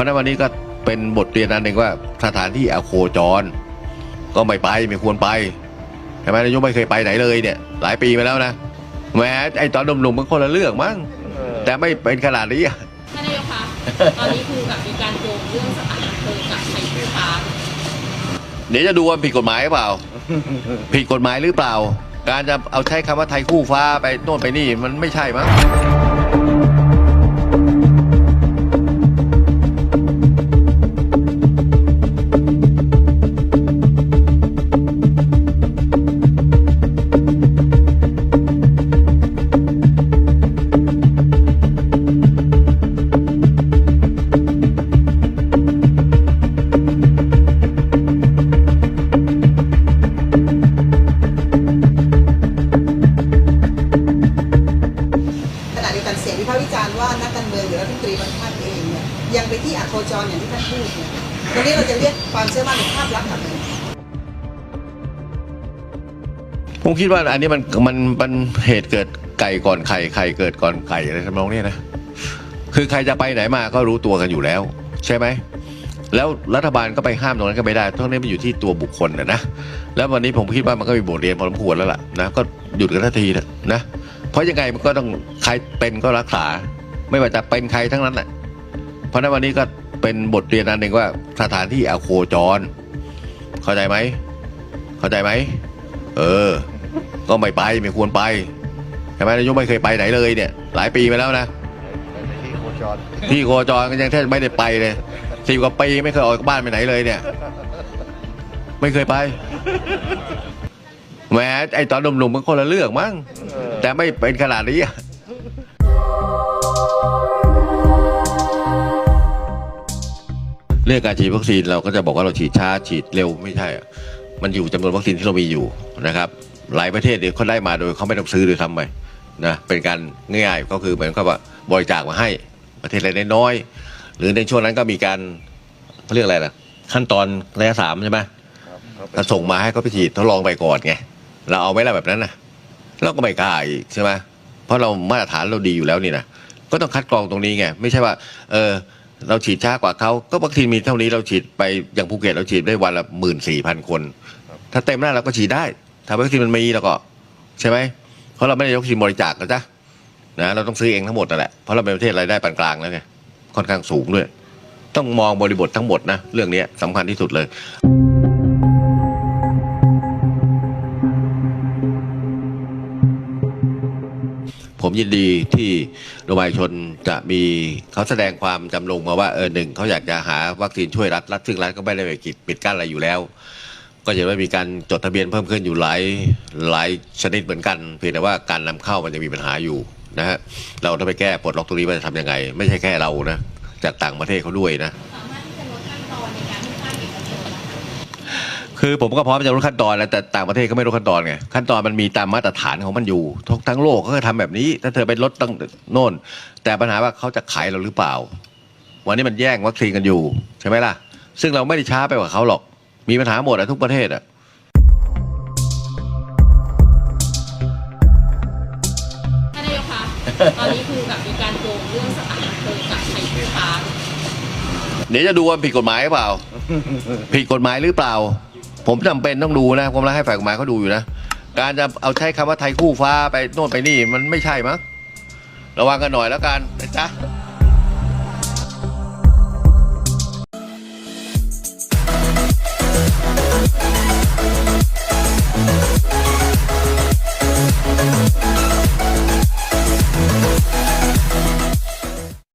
ะฉะนั้นวันนี้ก็เป็นบทเรียนอันหนึ่งว่าสถานที่อโคจร ก็ไม่ไปไม่ควรไปใช่ไหมนายกไม่เคยไปไหนเลยเนี่ย หลายปีมาแล้วนะแหมไอตอนหนุ่มๆมันคนละเรื่องมั้งแต่ไม่เป็นขนาดนี้อะท่านนายกคะตอนนี้คือแบบมีการโยงเรื่องสถานอำเภอกับไทยคู่ฟ้าเดี๋ยวจะดูว่าผิดกฎหมายหรือเปล่า ผิดกฎหมายหรือเปล่า การจะเอาใช้คำว่าไทยคู่ฟ้าไปโน่นไปนี่มันไม่ใช่มั้ง สียงวิพากษ์วิจารณ์ว่านักการเมืองหรือรัฐมนตรีบางท่านเองเนี่ยยังไปที่อโคจรอย่างที่ท่านพูดเนี่ยตรงนี้เราจะเรียกความเชื่อมั่นในภาพลักษณ์แบบไหนผมคิดว่าอันนี้มันมันมันเหตุเกิดไก่ก่อนไข่ไข่เกิดก่อนไก่อะไรทำนองนี้นะคือใครจะไปไหนมาก็รู้ตัวกันอยู่แล้ว ใช่ไหมแล้วรัฐบาลก็ไปห้ามตรงนั้นก็ไม่ได้ทั้งนี้มันอยู่ที่ตัวบุคคลนะนะแล้ววันนี้ผมคิดว่ามันก็มีบทเรียนพอสมควรแล้วล่ะนะก็หยุดกันทันทีนะนะ เพราะยังไงมันก็ต้องใครเป็นก็รักษา ไม่ว่าจะเป็นใครทั้งนั้นแหละเพราะนั้นวันนี้ก็เป็นบทเรียนอันหนึ่งว่าสถานที่อโคจร เข้าใจไหมเข้าใจไหมเออ ก็ไม่ไปไม่ควรไปใช่ไหมนายกไม่เคยไปไหนเลยเนี่ย หลายปีมาแล้วนะที่โคจรที่โคจรก็ยังแทบไม่ได้ไปเลยสิบกว่าปีไม่เคยออกจากบ้านไปไหนเลยเนี่ย ไม่เคยไป มไอตอนหนุ่มๆมันคนละเรื่องมั้งแต่ไม่เป็นขนาดนี้อะเรื่องการฉีดวัคซีนเราก็จะบอกว่าเราฉีดช้าฉีดเร็วไม่ใช่อะมันอยู่จำนวนวัคซีนที่เรามีอยู่นะครับ หลายประเทศเนี่ยเขาได้มาโดยเขาไม่ต้องซื้อโดยทำไปนะเป็นการง่ายๆก็คือเหมือนกับว่าบริจาคมาให้ประเทศอะไรน้อยๆหรือในช่วงนั้นก็มีการเขาเรียกอะไรล่ะขั้นตอนระยะสามใช่ไหมถ้าส่งมาให้เขาไปฉีดทดลองไปก่อนไง เราเอาไหม่ละแบบนั้นนะเราก็ไม่กล้าอีกใช่ไหมเพราะเรามาตรฐานเราดีอยู่แล้วนี่นะก็ต้องคัดกรองตรงนี้ไงไม่ใช่ว่า เออ เราฉีดช้ากว่าเขาก็วัคซีนมีเท่านี้เราฉีดไปอย่างภูเก็ตเราฉีดได้วันละหมื่นสี่พันคน ถ้าเต็มหน้าเราก็ฉีดได้ ถ้าวัคซีนมันมีเราก็ ใช่ไหมเพราะเราไม่ได้ยกซีนบริจาคกันจ้ะนะเราต้องซื้อเองทั้งหมดนั่นแหละเพราะเราเป็นประเทศรายได้ปานกลางแล้วไงค่อนข้างสูงด้วย ต้องมองบริบททั้งหมดนะเรื่องนี้สำคัญที่สุดเลย ผมยินดีที่โรงพยาบาลชนจะมีเขาแสดงความจำลงมาว่าเออหนึ่งเขาอยากจะหาวัคซีนช่วยรัฐรัฐซึ่งรัฐก็ไม่ได้ไปกิดปิดกั้นอะไรอยู่แล้ว ก็จะว่ามีการจดทะเบียนเพิ่มขึ้นอยู่หลายหลายชนิดเหมือนกัน เพียงแต่ว่าการนำเข้ามันยังมีปัญหาอยู่นะฮะเราต้องไปแก้ปลดล็อกตรงนี้ว่าจะทำยังไง ไม่ใช่แค่เรานะจากต่างประเทศเขาด้วยนะ คือผมก็พร้อมจะลดขั้นตอนแล้วแต่ต่างประเทศก็ไม่ลดขั้นตอนไงขั้นตอนมันมีตามมาตรฐานของมันอยู่ทุกทั้งโลกเขาก็ทำแบบนี้ ถ้าเธอไปลดตั้งโน่น แต่ปัญหาว่าเขาจะขายเราหรือเปล่า วันนี้มันแย่งวัคซีนกันอยู่ใช่ไหมล่ะ ซึ่งเราไม่ได้ช้าไปกว่าเขาหรอก มีปัญหาหมดอะทุกประเทศอะท่านนายกคะตอนนี้คือแบบมีการโยงเรื่องสถานอำเภอกับไทยคู่ฟ้าเดี๋ยวจะดูว่าผิดกฎหมายหรือเปล่า ผิดกฎหมายหรือเปล่า ผมจำเป็นต้องดูนะผมรักให้ฝ่ายกฎหมายเขาดูอยู่นะ การจะเอาใช้คำว่าไทยคู่ฟ้าไปโน่นไปนี่มันไม่ใช่มั้งระวังกันหน่อยแล้วกันนะจ๊ะ